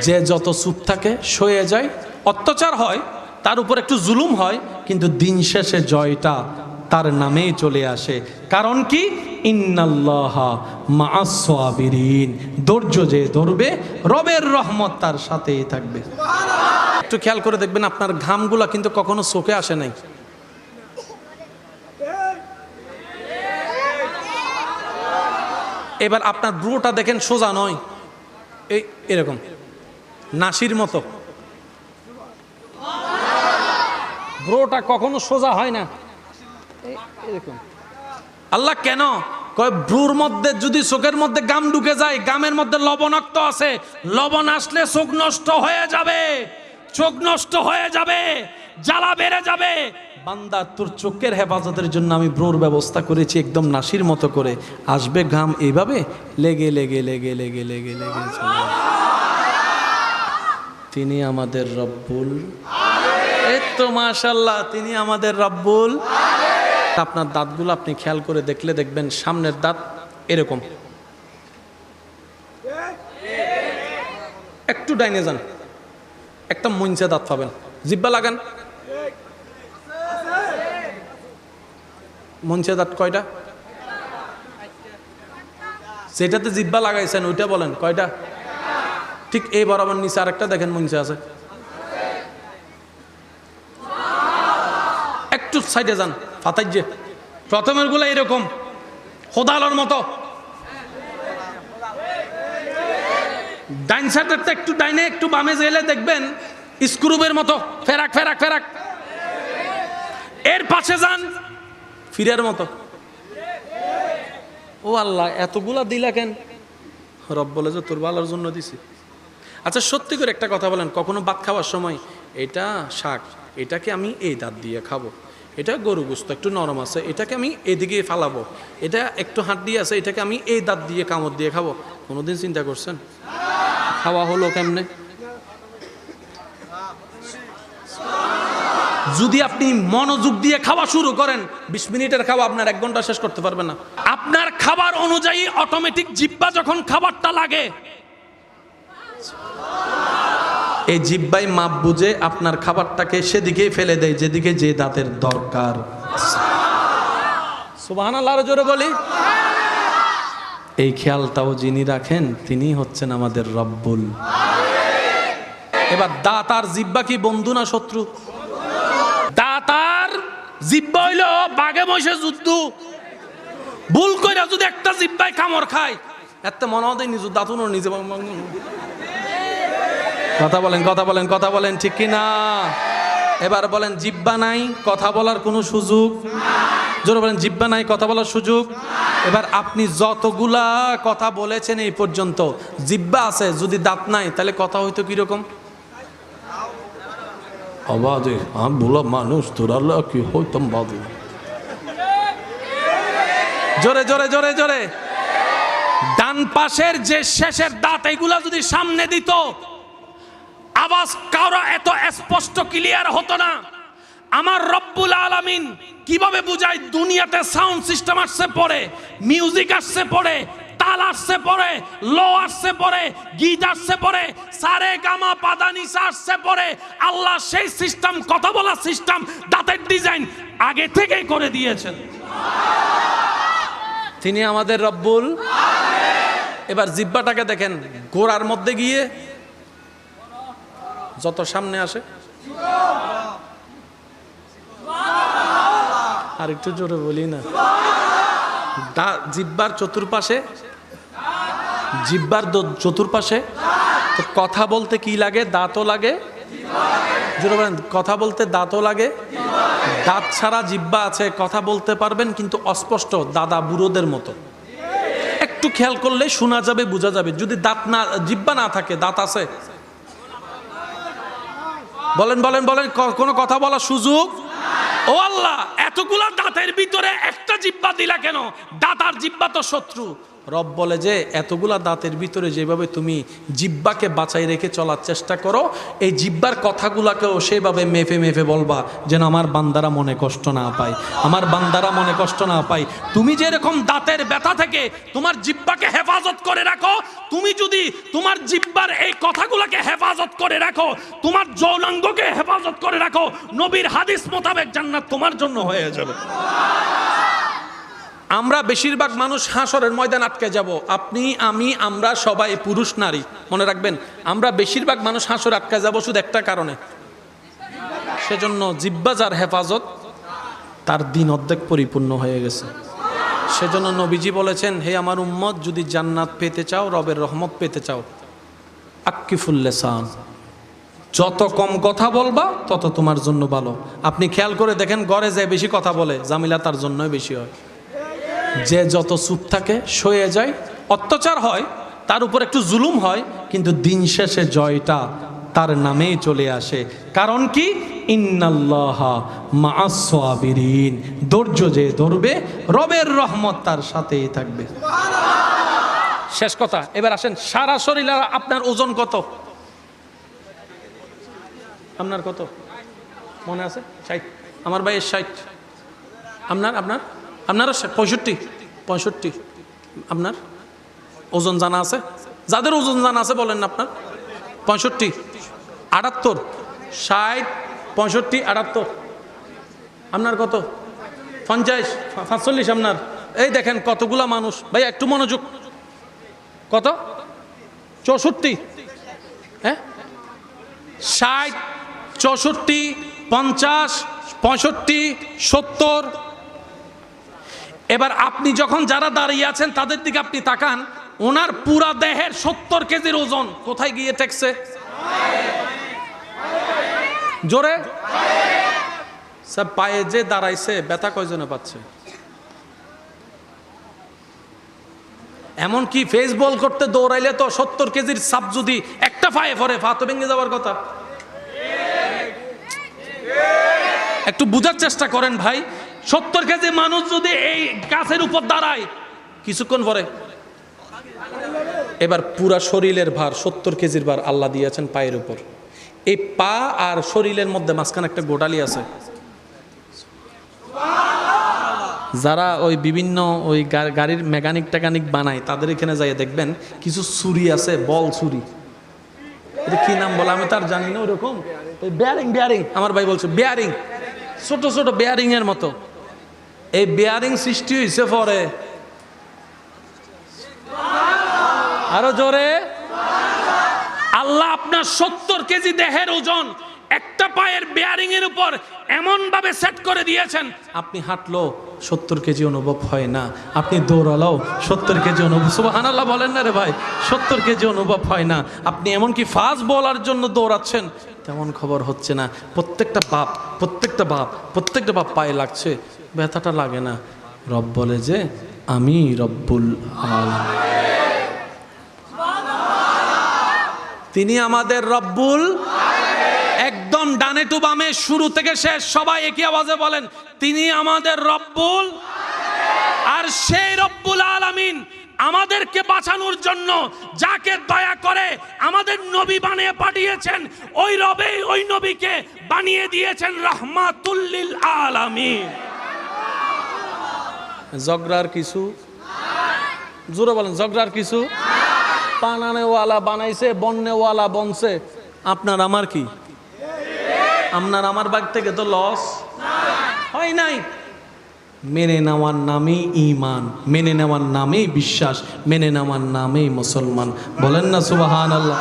যে যত চুপ থাকে সয়ে যায়। অত্যাচার হয়, তার উপর একটু জুলুম হয়, কিন্তু দিন শেষে জয়টা তার নামেই চলে আসে। কারণ কি? ইন্নাল্লাহা মাআস-সাবিরিন। ধৈর্য যে ধরবে, রবের রহমত তার সাথেই থাকবে। একটু খেয়াল করে দেখবেন, আপনার ঘামগুলা কিন্তু কখনো চোখে আসে নাই। এবার আপনার ব্রুটা দেখেন সোজা নয়। এই, এরকম। নাসির মতো ব্রোটা কখনো সোজা হয় না আল্লাহ কেন ব্রুর মধ্যে যদি চোখের মধ্যে গাম ঢুকে যায় গামের মধ্যে লবণাক্ত আছে লবণ আসলে চোখ নষ্ট হয়ে যাবে চোখ নষ্ট হয়ে যাবে জ্বালা বেড়ে যাবে বান্দা তোর চোখের হেফাজতের জন্য আমি ব্রোর ব্যবস্থা করেছি একদম নাসির মতো করে আসবে ঘাম এইভাবে লেগে লেগে লেগে লেগে লেগে লেগে। তিনি আমাদের রব্বুল। এই তো মাশাল্লাহ তিনি আমাদের রব্বুল। আপনার দাঁতগুলো আপনি খেয়াল করে দেখলে দেখবেন সামনের দাঁত এরকম। একটু ডাইনে যান, একটা মঞ্চে দাঁত পাবেন। জিব্বা লাগান। মঞ্চে দাঁত কয়টা? যেটাতে জিব্বা লাগাইছেন, ওইটা বলেন, কয়টা? ঠিক এই বরাবর নিচে আরেকটা দেখেন মঞ্চে আছে। একটু সাইডে যান ফাতাই যে। প্রথমেরগুলো এরকম হোদালোর মতো। ডাইন সাইডেরটা একটু ডাইনে, একটু বামে গেলে দেখবেন স্ক্রুবের মতো, ফেরাক ফেরাক ফেরাক। এর পাশে যান, ফিরের মতো। ও আল্লাহ, এতগুলা দিলা কেন? রব বলে যে তোর ভালোর জন্য দিছি। আচ্ছা সত্যি করে একটা কথা বলেন, কখনো ভাত খাওয়ার সময়, এটা শাক, এটাকে আমি এই দাঁত দিয়ে খাব, এটা গরু গোস্ত একটু নরম আছে, এটাকে আমি এদিকে ফালাবো, এটা একটু হাড্ডি আছে, এটাকে আমি এই দাঁত দিয়ে কামড় দিয়ে খাব। কোনোদিন চিন্তা করছেন? খাওয়া হলো কেমনে? যদি আপনি মনোযোগ দিয়ে খাওয়া শুরু করেন, বিশ মিনিটের খাওয়া আপনার এক ঘণ্টা শেষ করতে পারবেন না। আপনার খাবার অনুযায়ী অটোমেটিক জিব্বা যখন খাবারটা লাগে এই জিব্বাই মাপ বুঝে আপনার খাবারটাকে সেদিকেই ফেলে দেয় যেদিকে যে দাঁতের দরকার। সুবাহান জোরে বলি। এই খেয়ালটাও যিনি রাখেন তিনি হচ্ছেন আমাদের রব্বুল। এবার দাঁত আর জিব্বা কি বন্ধু না শত্রু? দাঁত আর জিব্বা হইল বাঘে মহিষে যুদ্ধ। ভুল কইরা যদি একটা জিব্বাই কামড় খায় এত মনে হয় নিজে দাঁতুনো নিজে কথা বলেন কথা বলেন কথা বলেন ঠিক কি না এবার বলেন জিব্বা নাই কথা বলার কোনো সুযোগ? জোরে বলেন জিব্বা নাই কথা বলার সুযোগ? এবার আপনি যতগুলা কথা বলেছেন এই পর্যন্ত জিব্বা আছে যদি দাঁত নাই তাহলে কথা হইতো কীরকম? আবাদে আমি বলা মানুষ কি হইতাম বাদু? জোরে জোরে জোরে জোরে। ডান পাশের যে শেষের দাঁত এইগুলা যদি সামনে দিত আওয়াজ কারও এত স্পষ্ট ক্লিয়ার হতো না। আমার রব্বুল আলামিন কীভাবে বুঝাই দুনিয়াতে সাউন্ড সিস্টেম আসছে পরে মিউজিক আসছে পরে, তাল আসছে পরে লো আসছে পরে, গীত আসছে পরে, সারে গামা পাদানিসা আসছে পরে, আল্লাহ সেই সিস্টেম কথা বলার সিস্টেম দাঁতের ডিজাইন আগে থেকেই করে দিয়েছেন। তিনি আমাদের রব্বুল এবার জিব্বাটাকে দেখেন, গোড়ার মধ্যে গিয়ে যত সামনে আসে। আর একটু জোরে বলি না। জিব্বার চতুর্পাশে জিব্বার চতুর্পাশে, তো কথা বলতে কি লাগে? দাঁতও লাগে। জোরে বলেন, কথা বলতে দাঁতও লাগে। দাঁত ছাড়া জিব্বা আছে, কথা বলতে পারবেন, কিন্তু অস্পষ্ট, দাদা বুড়োদের মতো। একটু খেয়াল করলে শোনা যাবে, বোঝা যাবে। যদি দাঁত না জিব্বা না থাকে, দাঁত আছে বলেন বলেন বলেন কোনো কথা বলার সুযোগ? ও আল্লাহ, এতগুলা দাঁতের ভিতরে একটা জিব্বা দিলা কেন? দাঁতার জিব্বা তো শত্রু। রব বলে যে, এতগুলা দাঁতের ভিতরে যেভাবে তুমি জিব্বাকে বাঁচাই রেখে চলার চেষ্টা করো, এই জিব্বার কথাগুলাকেও সেভাবে মেফে মেফে বলবা, যেন আমার বান্দারা মনে কষ্ট না পায়। আমার বান্দারা মনে কষ্ট না পায়। তুমি যেরকম দাঁতের ব্যথা থেকে তোমার জিব্বাকে হেফাজত করে রাখো, তুমি যদি তোমার জিব্বার এই কথাগুলোকে হেফাজত করে রাখো, তোমার যৌনাঙ্গকে হেফাজত করে রাখো, নবীর হাদিস মোতাবেক জান্নাত তোমার জন্য হয়ে যাবে। আমরা বেশিরভাগ মানুষ হাসরের ময়দান আটকে যাব। আপনি, আমি, আমরা সবাই পুরুষ, নারী। মনে রাখবেন, আমরা বেশিরভাগ মানুষ হাসর আটকে যাব শুধু একটা কারণে। সেজন্য জিব্বা যার হেফাজত তার দিন অর্ধেক পরিপূর্ণ হয়ে গেছে। সেজন্য নবীজি বলেছেন, হে আমার উম্মত, যদি জান্নাত পেতে চাও, রবের রহমত পেতে চাও আক্কিফুল্লেসান যত কম কথা বলবা, তত তোমার জন্য ভালো। আপনি খেয়াল করে দেখেন, গড়ে যে বেশি কথা বলে, জামিলা তার জন্যই বেশি হয়। যে যত চুপ থাকে, সয়ে যায়। অত্যাচার হয়, তার উপর একটু জুলুম হয়, কিন্তু দিন শেষে জয়টা তার নামেই চলে আসে। কারণ কি? ইন্নাল্লাহা মাআস-সাবিরিন। ধৈর্য যে ধরবে, রবের রহমত তার সাথেই থাকবে। শেষ কথা। এবার আসেন, সারা শরীর আপনার ওজন কত? আপনার কত? মনে আছে? ষাট। আমার ভাইয়ের ষাট। আপনার আপনার? আপনারও ষাট, পঁয়ষট্টি পঁয়ষট্টি আপনার ওজন জানা আছে? যাদের ওজন জানা আছে বলেন না আপনার? পঁয়ষট্টি আটাত্তর ষাট পঁয়ষট্টি আটাত্তর। আপনার কত? পঞ্চাশ সাতচল্লিশ আপনার। এই দেখেন কতগুলা মানুষ। ভাই একটু মনোযোগ। কত? চৌষট্টি। হ্যাঁ? ষাট চৌষট্টি পঞ্চাশ পঁয়ষট্টি সত্তর এবার আপনি যখন যারা দাঁড়িয়ে আছেন, তাদের দিকে আপনি তাকান, ওনার পুরা দেহের সত্তর কেজির ওজন কোথায় গিয়ে ঠেকছে? জোরে? সব পায়ে যে দাঁড়াইছে, ব্যথা কয়জনে পাচ্ছে? এমনকি ফেস বল করতে দৌড়াইলে তো সত্তর কেজির সাপ যদি একটা পায়ে পরে পা তো ভেঙে যাওয়ার কথা। একটু বুঝার চেষ্টা করেন ভাই সত্তর কেজি মানুষ যদি এই গাছের উপর দাঁড়ায়, কিছুক্ষণ পরে। এবার পুরা শরীরের ভার, সত্তর কেজির ভার আল্লাহ দিয়েছেন পায়ের উপর। এই পা আর শরীরের মধ্যে মাঝখানে একটা গোটালি আছে। যারা ওই বিভিন্ন ওই গাড়ির মেকানিক টেকানিক বানায়, তাদের এখানে যাই দেখবেন, কিছু ছুরি আছে, বল ছুরি। এটা কি নাম বলে? আমি তার জানি না ওরকম। বেয়ারিং বেয়ারিং আমার ভাই বলছে বেয়ারিং ছোট ছোট বেয়ারিং এর মতো। এই বেয়ারিং সৃষ্টি হয়েছে পরে। আরও জোরে। আল্লাহ আপনার সত্তর কেজি দেহের ওজন একটা পায়ের বেয়ারিং এর উপর এমন ভাবে সেট করে দিয়েছেন। আপনি হাঁটলো সত্তর কেজি অনুভব হয় না। আপনি দৌড়ালাও সত্তর কেজি অনুভব। সুবাহান আল্লাহ বলেন না রে ভাই, সত্তর কেজি অনুভব হয় না। আপনি এমনকি ফাস্ট বলার জন্য দৌড়াচ্ছেন, তেমন খবর হচ্ছে না। প্রত্যেকটা বাপ প্রত্যেকটা বাপ প্রত্যেকটা বাপ পায়ে লাগছে, ব্যথাটা লাগে না। রব বলে যে, আমি রব্বুল আল তিনি আমাদের রব্বুল একদম ডানে টু বামে শুরু থেকে শেষ। সবাই একই আওয়াজে বলেন, তিনি আমাদের রব্বুল আর সেই রব্বুল আলামিন আমাদেরকে বাঁচানোর জন্য যাকে দয়া করে আমাদের নবী বানিয়ে পাঠিয়েছেন, ওই রবে ওই নবীকে বানিয়ে দিয়েছেন রহমাতুল্লিল আলামিন। জগরার কিছু? জোরে বলেন, জগরার কিছু? পানানেওয়ালা বানাইছে, বন্যওয়ালা বনছে। আপনার আমার কি? আপনার আমার বাগ থেকে তো লস হয় নাই? মেনে নেওয়ার নামে ইমান মেনে নেওয়ার নামেই বিশ্বাস, মেনে নেওয়ার নামেই মুসলমান। বলেন না সুবাহান আল্লাহ